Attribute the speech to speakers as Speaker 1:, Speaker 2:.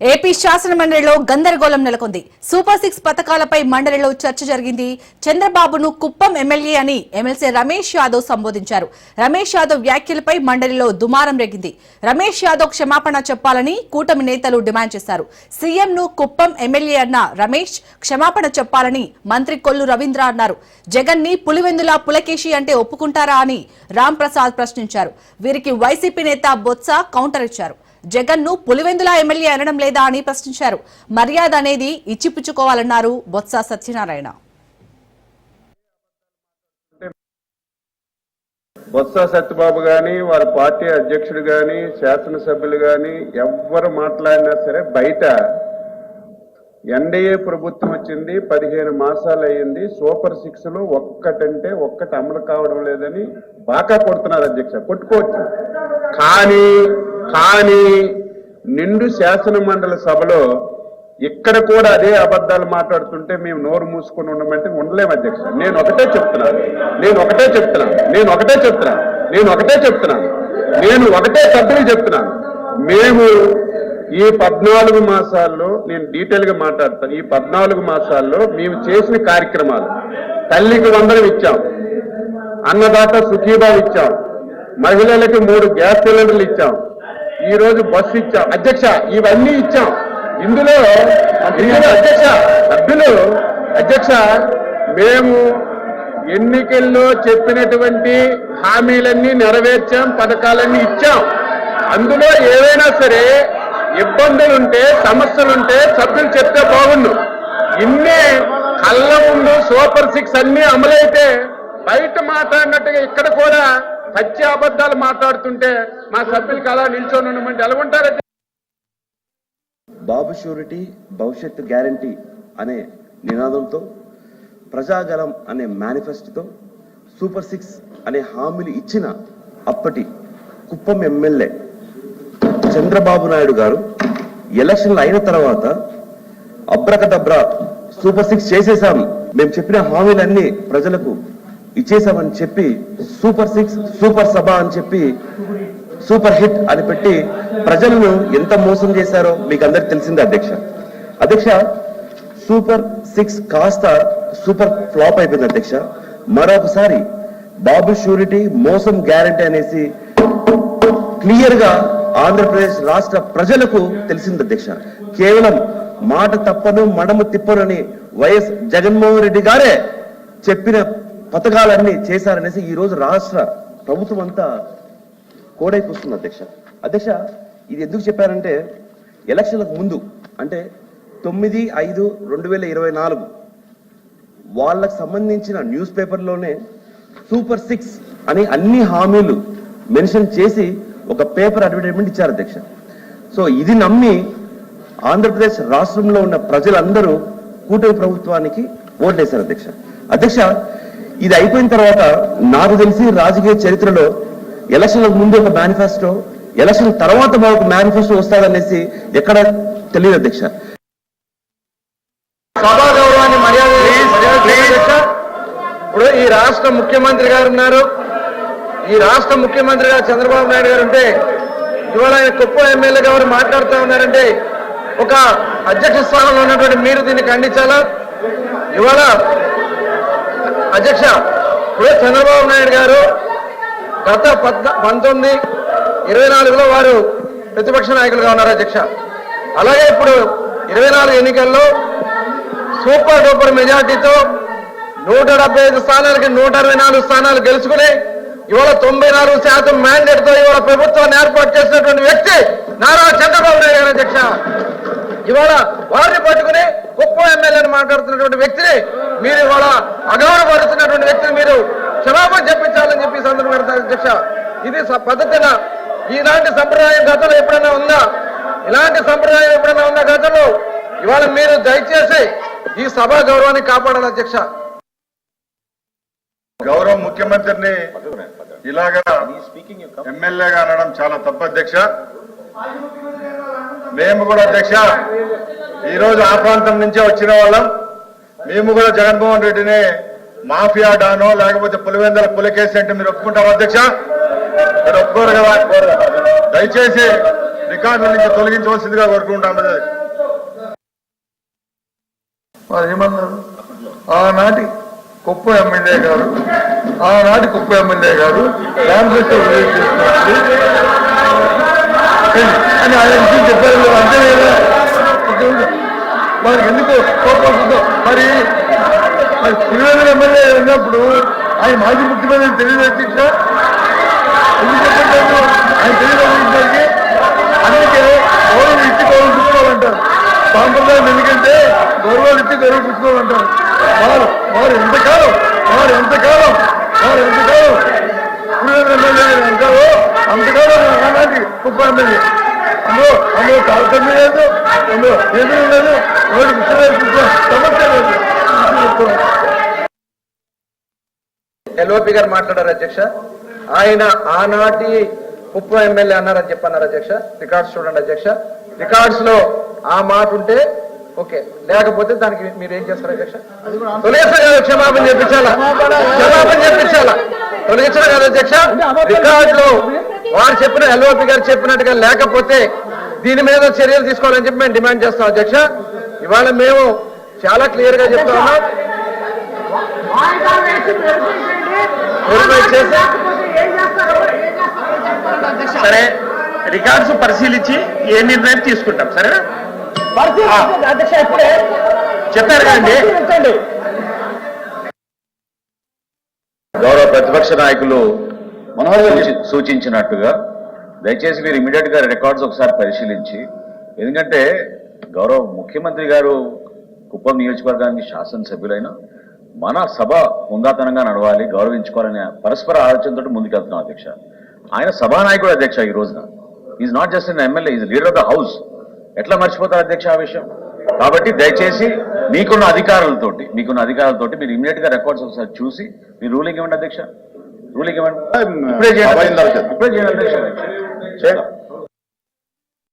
Speaker 1: AP శాసన మండలిలో గందరగోళం నెలకొంది. సూపర్ సిక్స్ పథకాలపై మండలిలో చర్చ జరిగింది. చంద్రబాబును కుప్పం ఎమ్మెల్యే అని ఎమ్మెల్సీ రమేష్ యాదవ్ సంబోధించారు. రమేష్ యాదవ్ వ్యాఖ్యలపై మండలిలో దుమారం రేగింది. రమేష్ యాదవ్ క్షమాపణ చెప్పాలని కూటమి నేతలు డిమాండ్ చేశారు. సీఎంను కుప్పం ఎమ్మెల్యే అన్న రమేష్ క్షమాపణ చెప్పాలని మంత్రి కొల్లు రవీంద్ర అన్నారు. జగన్ని పులివెందుల పులకేశి అంటే ఒప్పుకుంటారా అని రాంప్రసాద్ ప్రశ్నించారు. వీరికి వైసీపీ నేత బొత్స కౌంటర్ ఇచ్చారు. జగన్ను పులివెందుల ఎమ్మెల్యే అనడం లేదా అని ప్రశ్నించారు. మర్యాద అనేది ఇచ్చిపుచ్చుకోవాలన్నారు బొత్స సత్యనారాయణ.
Speaker 2: బొత్స సత్యబాబు గాని వారి పార్టీ అధ్యక్షుడు గాని శాసనసభ్యులు గాని ఎవ్వరు మాట్లాడినా సరే బయట ఎన్డీఏ ప్రభుత్వం వచ్చింది పదిహేను మాసాలు అయ్యింది సూపర్ సిక్స్లో ఒక్కటంటే ఒక్కటి అమలు కావడం లేదని బాగా కొడుతున్నారు అధ్యక్ష కొట్టుకోవచ్చు. కానీ కానీ నిండు శాసన మండలి సభలో ఇక్కడ కూడా అదే అబద్ధాలు మాట్లాడుతుంటే మేము నోరు మూసుకొని ఉండమంటే ఉండలేము అధ్యక్ష. నేను ఒకటే చెప్తున్నాను నేను ఒకటే చెప్తున్నాను నేను ఒకటే చెప్తున్నాను నేను ఒకటే చెప్తున్నాను నేను ఒకటే సభ్యులు చెప్తున్నాను మేము ఈ పద్నాలుగు మాసాల్లో నేను డీటెయిల్గా మాట్లాడతాను ఈ పద్నాలుగు మాసాల్లో మేము చేసిన కార్యక్రమాలు. తల్లికి వందనం ఇచ్చాం. అన్నదాత సుఖీభావ్ ఇచ్చాం. మహిళలకి మూడు గ్యాస్ సిలిండర్లు ఇచ్చాం. ఈ రోజు బస్సు ఇచ్చాం. అధ్యక్ష ఇవన్నీ ఇచ్చాం. ఇందులో అధ్యక్ష సభ్యులు అధ్యక్ష మేము ఎన్నికల్లో చెప్పినటువంటి హామీలన్నీ నెరవేర్చాం పథకాలన్నీ ఇచ్చాం. అందులో ఏవైనా సరే ఇబ్బందులుంటే సమస్యలుంటే సభ్యులు చెప్తే బాగుండు. ఇన్ని కళ్ళ ముందు సూపర్ సిక్స్ అన్ని అమలైతే బయట మాట్లాడినట్టుగా ఇక్కడ కూడా పచ్చి అబద్ధాలు మాట్లాడుతుంటే మా సభ్యులకి అలా నిల్చొని ఉండమంటే ఎలా ఉంటారు?
Speaker 3: బాబు షూరిటీ భవిష్యత్తు గ్యారంటీ అనే నినాదంతో ప్రజాగలం అనే మేనిఫెస్టోతో సూపర్ సిక్స్ అనే హామీలు ఇచ్చిన అప్పటి కుప్పం ఎమ్మెల్యే చంద్రబాబు నాయుడు గారు ఎలక్షన్లు అయిన తర్వాత అబ్రకదబ్రా సూపర్ సిక్స్ చేసేసాం మేము చెప్పిన హామీలన్నీ ప్రజలకు ఇచ్చేసామని చెప్పి సూపర్ సిక్స్ సూపర్ సభ అని చెప్పి సూపర్ హిట్ అని పెట్టి ప్రజలను ఎంత మోసం చేశారో మీకు అందరికి తెలిసిందే అధ్యక్ష. అధ్యక్ష సూపర్ సిక్స్ కాస్త సూపర్ ఫ్లాప్ అయిపోయింది అధ్యక్ష. మరొకసారి బాబు షూరిటీ మోసం గ్యారంటీ అనేసి క్లియర్గా ఆంధ్రప్రదేశ్ రాష్ట్ర ప్రజలకు తెలిసింది అధ్యక్ష. కేవలం మాట తప్పను మడము తిప్పనని వైఎస్ జగన్మోహన్ రెడ్డి గారే చెప్పిన పథకాలన్నీ చేశారనేసి ఈ రోజు రాష్ట్ర ప్రభుత్వం అంతా కోడైకొస్తుంది అధ్యక్ష. అధ్యక్ష ఇది ఎందుకు చెప్పారంటే ఎలక్షన్లకు ముందు అంటే తొమ్మిది ఐదు రెండు వేల ఇరవై నాలుగు వాళ్ళకు సంబంధించిన న్యూస్ పేపర్లోనే సూపర్ సిక్స్ అని అన్ని హామీలు మెన్షన్ చేసి ఒక పేపర్ అడ్వర్టైజ్మెంట్ ఇచ్చారు అధ్యక్ష. సో ఇది నమ్మి ఆంధ్రప్రదేశ్ రాష్ట్రంలో ఉన్న ప్రజలందరూ కూటమి ప్రభుత్వానికి ఓట్లేశారు అధ్యక్ష. అధ్యక్ష ఇది అయిపోయిన తర్వాత నాకు తెలిసి రాజకీయ చరిత్రలో ఎలక్షన్లకు ముందు ఒక మేనిఫెస్టో ఎలక్షన్ తర్వాత మాకు మేనిఫెస్టో వస్తాదనేసి ఎక్కడ తెలియదు అధ్యక్ష.
Speaker 4: ఇప్పుడు ఈ రాష్ట్ర ముఖ్యమంత్రి గారు ఉన్నారు. ఈ రాష్ట్ర ముఖ్యమంత్రి గారు చంద్రబాబు నాయుడు గారు ఉంటే ఇవాళ ఆయన కుప్ప ఎమ్మెల్యే గారు మాట్లాడుతూ ఉన్నారంటే ఒక అధ్యక్ష స్థానంలో ఉన్నటువంటి మీరు దీన్ని ఖండించాలా? ఇవాళ అధ్యక్ష ఇప్పుడు చంద్రబాబు నాయుడు గారు గత పద్నా పంతొమ్మిది ఇరవై నాలుగులో వారు ప్రతిపక్ష నాయకులుగా ఉన్నారు అధ్యక్ష. అలాగే ఇప్పుడు ఇరవై నాలుగు ఎన్నికల్లో సూపర్ డూపర్ మెజార్టీతో నూట డెబ్బై ఐదు స్థానాలకి నూట అరవై నాలుగు స్థానాలు గెలుచుకుని ఇవాళ తొంభై నాలుగు శాతం మ్యాండేట్తో ఇవాళ ప్రభుత్వాన్ని ఏర్పాటు చేసినటువంటి వ్యక్తి నారా చంద్రబాబు నాయుడు గారు అధ్యక్ష. ఇవాళ వారిని పట్టుకుని చేసినటువంటి ఎమ్మెల్యేని వ్యక్తిని మీరు ఇవాళ అగౌరవపరుస్తున్నటువంటి వ్యక్తిని మీరు క్షమాపణ చెప్పించాలని చెప్పి సందర్భంగా అధ్యక్ష ఇది స- పద్ధతిన ఇలాంటి సంప్రదాయం గతంలో ఎప్పుడైనా ఉందా? ఇలాంటి సంప్రదాయం ఎప్పుడైనా ఉందా గతంలో? ఇవాళ మీరు దయచేసి ఈ సభా గౌరవాన్ని కాపాడాలి అధ్యక్ష.
Speaker 2: గౌరవ ముఖ్యమంత్రిని ఇలాగా ఎమ్మెల్యేగా అనడం చాలా తప్పు అధ్యక్ష. మేము కూడా అధ్యక్ష ఈరోజు ఆ ప్రాంతం నుంచే వచ్చిన వాళ్ళం. మేము కూడా జగన్మోహన్ రెడ్డిని మాఫియా డానో లేకపోతే పులివెందల పులికేసి అంటే మీరు ఒప్పుకుంటారు అధ్యక్ష? మీరు ఒప్పుకోరు కదా? దయచేసి రికార్డుల నుంచి తొలగించవలసిందిగా కోరుకుంటాం
Speaker 5: వారు ఏమన్నారు? ఆనాటి కుప్ప ఎమ్మెల్యే గారు ఆనాటి కుప్ప ఎమ్మెల్యే గారు అని ఆయన చెప్పారు. అంతే కదా? మరి ఎందుకు కోపం వస్తుందో? మరి మరి పులివెందుల ఎమ్మెల్యే ఉన్నప్పుడు ఆయన మాజీ ముఖ్యమంత్రి తెలియదు అధ్యక్ష ఎందుకు ఆయన తెలియదు అందుకే గౌరవం ఇచ్చి గౌరవం పుచ్చుకోవాలంటారు. సాంప్రదాయం ఎందుకంటే గౌరవాలు ఇచ్చి గౌరవం పుచ్చుకోవాలంటారు. వారు వారు ఎంతకాలం వారు ఎంతకాలం వారు ఎంతకాలం పులివెందుల ఎమ్మెల్యే అంటారు. అంతకాలం ముప్పై ఎమ్మెల్యే. అందులో అందులో తారతమ్యం లేదు అందులో ఎదురు లేదు సమస్య లేదు.
Speaker 4: ఎల్ఓపి గారు మాట్లాడారు అధ్యక్ష. ఆయన ఆనాటి ఉప్పు ఎమ్మెల్యే అన్నారని చెప్పన్నారు అధ్యక్ష. రికార్డ్స్ చూడండి అధ్యక్ష. రికార్డ్స్లో ఆ మాట ఉంటే ఓకే. లేకపోతే దానికి మీరు ఏం చేస్తారు అధ్యక్ష? తొలగించడం కదా క్షమాపణ చెప్పించాలా? క్షమాపణ చెప్పించాలా? తొలగించడం కదా అధ్యక్ష రికార్డ్లో వారు చెప్పిన ఎల్ఓపి గారు చెప్పినట్టుగా లేకపోతే దీని మీద చర్యలు తీసుకోవాలని చెప్పి మేము డిమాండ్ చేస్తాం అధ్యక్ష. ఇవాళ మేము చాలా క్లియర్గా చెప్తా ఉన్నాం. వెరిఫై చేసి
Speaker 6: సరే రికార్డ్స్ పరిశీలించి ఏ నిర్ణయం తీసుకుంటాం సరేనా? చెప్పారు కదండి.
Speaker 7: గౌరవ ప్రతిపక్ష నాయకులు సూచి- సూచించినట్టుగా దయచేసి మీరు ఇమీడియట్గా రికార్డ్స్ ఒకసారి పరిశీలించి ఎందుకంటే గౌరవ ముఖ్యమంత్రి గారు కుప్పం నియోజకవర్గానికి శాసనసభ్యులైన మన సభ హుందాతనంగా నడవాలి గౌరవించుకోవాలనే పరస్పర ఆలోచనతో ముందుకెళ్తున్నాం అధ్యక్ష. ఆయన సభానాయకుడు అధ్యక్ష ఈ రోజున. Is not just in MLA is leader of the house ఎట్లా మర్చిపోతారు అధ్యక్ష ఆ విషయం? కాబట్టి దయచేసి మీకున్న అధికారులతోటి మీకున్న అధికారులతోటి మీరు ఇమీడియట్గా రికార్డ్స్ ఒకసారి చూసి మీరు రూలింగ్ ఇవ్వండి అధ్యక్ష? రూలింగ్ ఇవ్వండి ఇప్పుడే చేయండి. ఇప్పుడే చేయండి అధ్యక్ష. ¿Sí?